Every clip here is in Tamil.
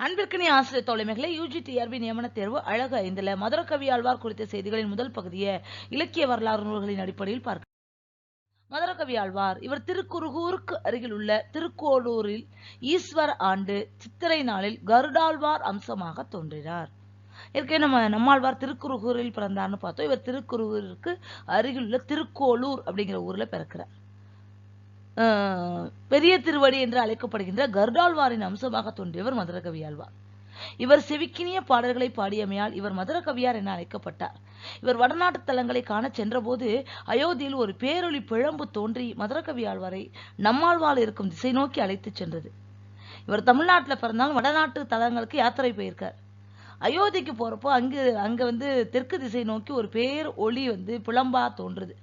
அன்பிற்கினி ஆசிரியர் தோழமைகளை யூஜி டிஆர்பி நியமன தேர்வு அழகு ஐந்துல மதுரகவி ஆழ்வார் குறித்த செய்திகளின் முதல் பகுதியை இலக்கிய வரலாறு நூல்களின் அடிப்படையில் பார்க்க மதுரகவி ஆழ்வார் இவர் திருக்குறுகூருக்கு அருகில் உள்ள திருக்கோளூரில் ஈஸ்வர ஆண்டு சித்திரை நாளில் கருடாழ்வார் அம்சமாக தோன்றினார். ஏற்கனவே நம்ம நம்மாழ்வார் திருக்குறுகூரில் பிறந்தார்னு பார்த்தோம். இவர் திருக்குறுகூருக்கு அருகில் உள்ள திருக்கோளூர் அப்படிங்கிற ஊர்ல பிறக்கிறார். பெரிய திருவடி என்று அழைக்கப்படுகின்ற கர்டால்வாரின் அம்சமாக தோன்றியவர் மதுரகவி ஆழ்வார் இவர் செவிக்கினிய பாடல்களை பாடியமையால் இவர் மதுரகவியார் என அழைக்கப்பட்டார். இவர் வடநாட்டு தலங்களை காணச் சென்றபோது அயோத்தியில் ஒரு பேரொளி பிழம்பு தோன்றி மதுரகவியாழ்வாரை நம்மாழ்வால் இருக்கும் திசை நோக்கி அழைத்துச் சென்றது. இவர் தமிழ்நாட்டில் பிறந்தாலும் வடநாட்டு தலங்களுக்கு யாத்திரை போயிருக்கார். அயோத்திக்கு போறப்போ அங்கு அங்க வந்து தெற்கு திசை நோக்கி ஒரு பேர் ஒளி வந்து பிளம்பா தோன்றுது.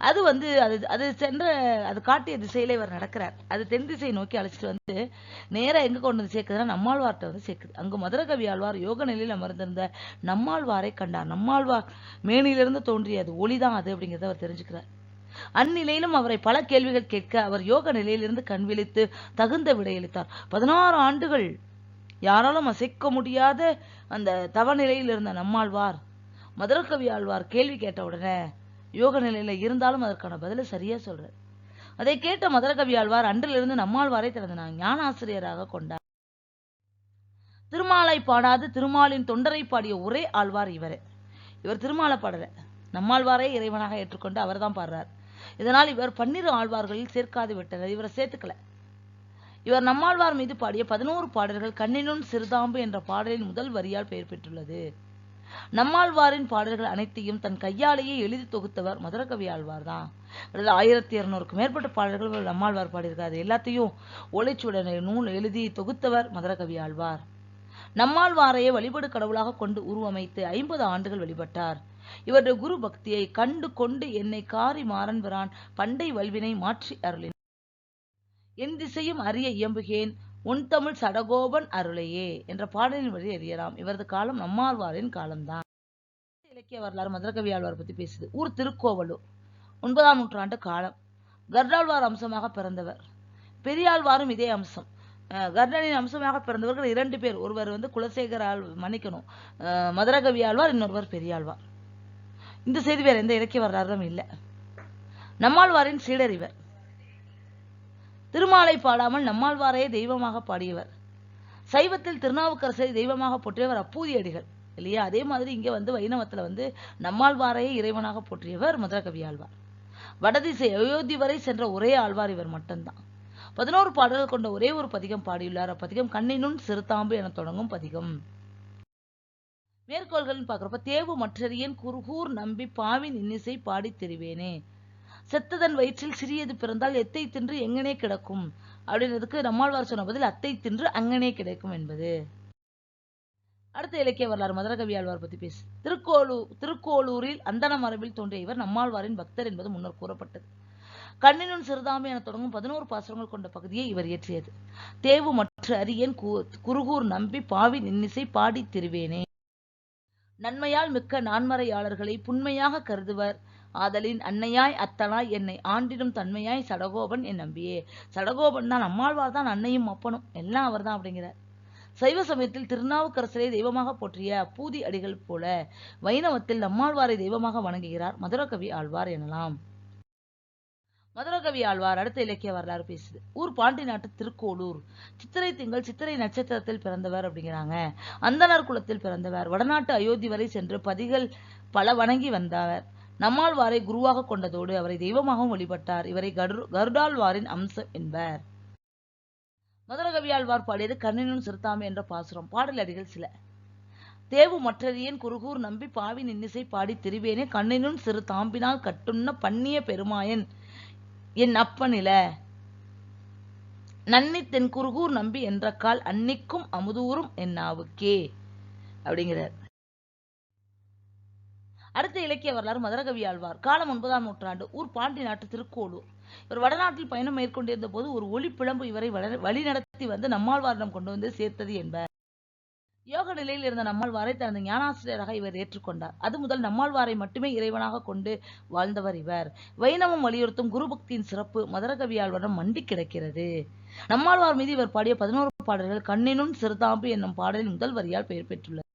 அது வந்து அது அது சென்ற அது காட்டிய திசையில இவர் நடக்கிறார். அது தென் திசையை நோக்கி அழைச்சிட்டு வந்து நேராக எங்க கொண்டு வந்து சேர்க்குதுன்னா நம்மாழ்வார்கிட்ட வந்து சேர்க்குது. அங்கு மதுரகவி ஆழ்வார் யோக நிலையில் அமர்ந்திருந்த நம்மாழ்வாரை கண்டார். நம்மாழ்வார் மேனிலிருந்து தோன்றிய அது ஒளிதான் அது அப்படிங்கிறத அவர் தெரிஞ்சுக்கிறார். அந்நிலையிலும் அவரை பல கேள்விகள் கேட்க அவர் யோக நிலையிலிருந்து கண் விழித்து தகுந்த விடையளித்தார் பதினாறு ஆண்டுகள் யாராலும் அசைக்க முடியாத அந்த தவ நிலையில் இருந்த நம்மாழ்வார் மதுரகவி ஆழ்வார் கேள்வி கேட்ட உடனே யோக நிலையில இருந்தாலும் அதற்கான பதிலை சரியா சொல்றார். அதை கேட்ட மதுரகவி ஆழ்வார் அன்றிலிருந்து நம்மாழ்வாரை திறந்தனார் ஞான ஆசிரியராக கொண்டார். திருமாலை பாடாது திருமாலின் தொண்டரை பாடிய ஒரே ஆழ்வார் இவரே. இவர் திருமாலை பாடல. நம்மாழ்வாரே இறைவனாக ஏற்றுக்கொண்டு அவர்தான் பாடுறார். இதனால் இவர் பன்னிரு ஆழ்வார்களில் சேர்க்காது விட்டனர். இவரை சேர்த்துக்கல. இவர் நம்மாழ்வார் மீது பாடிய பதினோரு பாடல்கள் கண்ணினும் சிறுதாம்பு என்ற பாடலின் முதல் வரியால் பெயர் பெற்றுள்ளது. நம்மாழ்வாரின் பாடல்கள் அனைத்தையும் தன் கையாலேயே எழுதி தொகுத்தவர் மதுரகவி ஆழ்வார் தான் ஆயிரத்தி இருநூறுக்கும் மேற்பட்ட பாடல்கள் நம்மாழ்வார் பாடியிருக்காரு. எல்லாத்தையும் ஒளிச்சுடனை நூல் எழுதி தொகுத்தவர் மதுரகவி ஆழ்வார் நம்மாழ்வாரையே வழிபடு கடவுளாக கொண்டு உருவமைத்து ஐம்பது ஆண்டுகள் வழிபட்டார். இவருடைய குரு பக்தியை கண்டு கொண்டு என்னை காரி மாறன் பிரான் பண்டை வல்வினை மாற்றி அருளின் என் திசையும் அறிய இயம்புகேன். உன் தமிழ் சடகோபன் அருளையே என்ற பாடலின் வழி அறியலாம். இவரது காலம் நம்மாழ்வாரின் காலம்தான். இலக்கிய வரலாறு மதுரகவியாழ்வார் பத்தி பேசுது. ஊர் திருக்கோவலூர் ஒன்பதாம் நூற்றாண்டு காலம். கர்டாழ்வார் அம்சமாக பிறந்தவர். பெரியாழ்வாரும் இதே அம்சம். கர்ணனின் அம்சமாக பிறந்தவர்கள் இரண்டு பேர். ஒருவர் வந்து குலசேகரால் மன்னிக்கணும். மதுரகவியாழ்வார் மதுரகவி ஆழ்வார் இன்னொருவர் பெரியாழ்வார். இந்த செய்தி வேறு எந்த இலக்கிய வரலாறும் இல்லை. நம்மாழ்வாரின் சீடர் இவர். திருமாலை பாடாமல் நம்மாழ்வாரையே தெய்வமாக பாடியவர். சைவத்தில் திருநாவுக்கரசரை தெய்வமாக போற்றியவர் அப்பூதியடிகள் இல்லையா? அதே மாதிரி இங்கே வந்து வைணவத்துல வந்து நம்மாழ்வாரையே இறைவனாக போற்றியவர் மதுரகவி ஆழ்வார். வடதிசை அயோத்தி வரை சென்ற ஒரே ஆழ்வார் இவர் மட்டும்தான். பதினோரு பாடல்கள் கொண்ட ஒரே ஒரு பதிகம் பாடியுள்ளார். அப்பதிகம் கண்ணினும் சிறுதாம்பு என தொடங்கும் பதிகம். மேற்கோள்கள் பார்க்குறப்ப தேவு மற்றறியன் குருகூர் நம்பி பாவின் இன்னிசை பாடித் தெரிவேனே. செத்ததன் வயிற்றில் சிறியது பிறந்தால் எத்தை தின்று எங்கனே கிடக்கும்? அப்படின்றதுக்கு நம்மாழ்வார் சொன்ன பதில் அத்தை தின்று அங்கனே கிடைக்கும் என்பது. அடுத்த இலக்கிய வரலாறு மதுரகவி ஆழ்வார் பத்தி பேசு. திருக்கோளூர் திருக்கோளூரில் அந்தன மரபில் தோன்றிய இவர் நம்மாழ்வாரின் பக்தர் என்பது முன்னர் கூறப்பட்டது. கண்ணினும் சிறுதாமை என தொடங்கும் பதினோரு பாசுரங்கள் கொண்ட பகுதியை இவர் இயற்றியது. தேவு மற்ற அரியன் குருகூர் நம்பி பாவி இன்னிசை பாடி திருவேனே. நன்மையால் மிக்க நான்மறையாளர்களை புண்மையாக கருதுவர். ஆதலின் அன்னையாய் அத்தனாய் என்னை ஆண்டிடும் தன்மையாய் சடகோபன் என் நம்பியே. சடகோபன் தான் நம்மாழ்வார் தான் அன்னையும் அப்பனும். எல்லாம் அவர் தான் அப்படிங்கிறார். சைவ சமயத்தில் திருநாவுக்கரசரை தெய்வமாக போற்றிய பூதி அடிகள் போல வைணவத்தில் நம்மாழ்வாரை தெய்வமாக வணங்குகிறார் மதுரகவி ஆழ்வார் எனலாம். மதுரகவி ஆழ்வார் அடுத்த இலக்கிய வரலாறு பேசுது. ஊர் பாண்டி நாட்டு திருக்கோளூர். சித்திரை திங்கள் சித்திரை நட்சத்திரத்தில் பிறந்தவர் அப்படிங்கிறாங்க. அந்தனர் குலத்தில் பிறந்தவர். வடநாட்டு அயோத்தி வரை சென்று பதிகள் பல வணங்கி வந்தவர். நம்மாழ்வாரை குருவாக கொண்டதோடு அவரை தெய்வமாகவும் வழிபட்டார். இவரை கரு கருடாழ்வாரின் அம்சம் என்பர். மதுரகவியாழ்வார் பாடியது கண்ணினும் சிறுத்தாமை என்ற பாசுரம். பாடல் அடிகள் சில. தேவு மற்றறியன் குருகூர் நம்பி பாவின் இன்னிசை பாடி திரிவேனே கண்ணினும் சிறு தாம்பினால் கட்டுண்ண பண்ணிய பெருமாயன் என் அப்பனில. நன்னி தென் குருகூர் நம்பி என்ற கால் அன்னிக்கும் அமுதூரும் என் நாவுக்கே அப்படிங்கிறார். அடுத்த இலக்கிய வரலாறு மதுரகவி ஆழ்வார். காலம் ஒன்பதாம் நூற்றாண்டு ஊர் பாண்டி நாட்டு திருக்கோளூர். இவர் வடநாட்டில் பயணம் மேற்கொண்டிருந்த போது ஒரு ஒளி பிளம்பு இவரை வழி நடத்தி வந்து நம்மாழ்வாரிடம் கொண்டு வந்து சேர்த்தது என்பர். யோக நிலையில் இருந்த நம்மாழ்வாரை தனது ஞானாசிரியராக இவர் ஏற்றுக்கொண்டார். அது முதல் நம்மாழ்வாரை மட்டுமே இறைவனாக கொண்டு வாழ்ந்தவர் இவர். வைணவம் வலியுறுத்தும் குருபக்தியின் சிறப்பு மதுரகவியாழ்வரம் மண்டி கிடக்கிறது. நம்மாழ்வார் மீது இவர் பாடிய பதினோரு பாடல்கள் கண்ணினும் சிறுதாம்பு என்னும் பாடலின் முதல் வரியால் பெயர் பெற்றுள்ளது.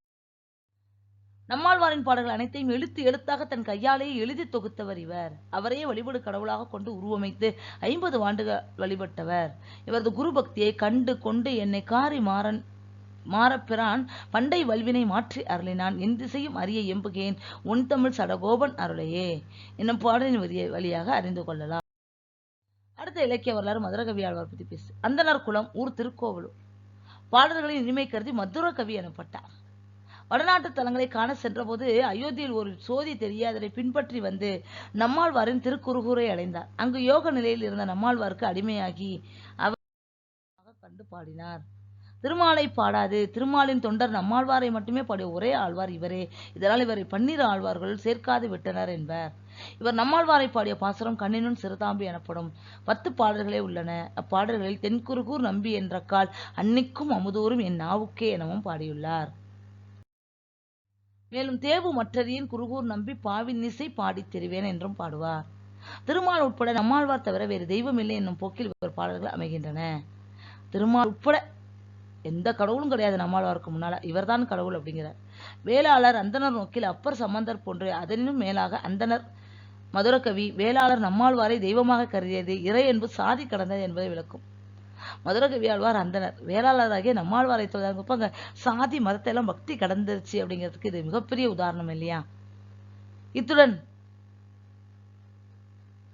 நம்மாழ்வாரின் பாடல்கள் அனைத்தையும் எழுத்து எழுத்தாக தன் கையாலேயே எழுதி தொகுத்தவர் இவர். அவரையே வழிபடு கடவுளாக கொண்டு உருவமைத்து ஐம்பது ஆண்டுகள் வழிபட்டவர். இவரது குரு பக்தியை கண்டு கொண்டு என்னை காரி மாறன் மாறப்பிரான் பண்டை வல்வினை மாற்றி அருளினான். என் திசையும் அறிய எம்புகேன் உன் தமிழ் சடகோபன் அருளையே. என்னும் பாடலின் வரிய வழியாக அறிந்து கொள்ளலாம். அடுத்த இலக்கிய வரலாறு மதுரகவியாழ்வார் பற்றி பேசு. அந்தனர் குலம் ஊர் திருக்கோவலூர். பாடல்களின் இனிமை கருதி மதுர கவி எனப்பட்டார். வடநாட்டு தலங்களை காண சென்றபோது அயோத்தியில் ஒரு சோதி தெரியாததை பின்பற்றி வந்து நம்மாழ்வாரின் திருக்குறுகூரை அடைந்தார். அங்கு யோக நிலையில் இருந்த நம்மாழ்வாருக்கு அடிமையாகி அவர் கண்டு பாடினார். திருமாலை பாடாது திருமாலின் தொண்டர் நம்மாழ்வாரை மட்டுமே பாடிய ஒரே ஆழ்வார் இவரே. இதனால் இவரை பன்னிரு ஆழ்வார்கள் சேர்க்காது விட்டனர் என்பார். இவர் நம்மாழ்வாரை பாடிய பாசுரம் கண்ணினும் சிறுதாம்பி எனப்படும் பத்து பாடல்களே உள்ளன. அப்பாடல்களில் தென்குருகூர் நம்பி என்ற கால் அன்னிக்கும் அமுதூரும் என் நாவுக்கே எனவும் பாடியுள்ளார். மேலும் தேவு மற்றறியின் குருகூர் நம்பி பாவின் இசை பாடித் தெரிவேன் என்றும் பாடுவார். திருமால் உட்பட நம்மாழ்வார் தவிர வேறு தெய்வம் இல்லை என்னும் போக்கில் இவர் பாடல்கள் அமைகின்றன. திருமால் உட்பட எந்த கடவுளும் கிடையாது நம்மாழ்வாருக்கு முன்னால. இவர்தான் கடவுள் அப்படிங்கிறார். வேளாளர் அந்தனர் நோக்கில் அப்பர் சம்பந்தர் போன்று அதனினும் மேலாக அந்தனர் மதுரகவி வேளாளர் நம்மாழ்வாரை தெய்வமாக கருதியது. இறை என்பது சாதி கடந்தது என்பதை விளக்கும். மதுரகவி ஆழ்வார் அந்தனர். வேளாளராகிய நம்மாழ்வாரை தொழுதாங்க சாதி மதத்தை எல்லாம் பக்தி கடந்துருச்சு அப்படிங்கிறதுக்கு இது மிகப்பெரிய உதாரணம் இல்லையா? இத்துடன்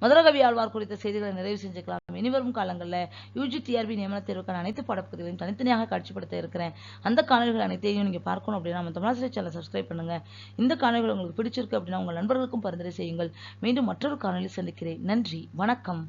மதுரகவி ஆழ்வார் குறித்த செய்திகளை நிறைவு செஞ்சுக்கலாம். இனிவரும் காலங்களில் யூஜி டிஆர்பி நியமன தேர்வுக்கான அனைத்து படப்பகுதிகளையும் தனித்தனியாக காட்சிப்படுத்த இருக்கிறேன். அந்த காணொலிகள் அனைத்தையும் நீங்க பார்க்கணும் அப்படின்னா நம்ம தமிழாசிரியர் சேனல் சப்ஸ்கிரைப் பண்ணுங்க. இந்த காணொலிகள் உங்களுக்கு பிடிச்சிருக்கு அப்படின்னா உங்கள் நண்பர்களுக்கும் பரிந்துரை செய்யுங்கள். மீண்டும் மற்றொரு காணொலி சந்திக்கிறேன். நன்றி. வணக்கம்.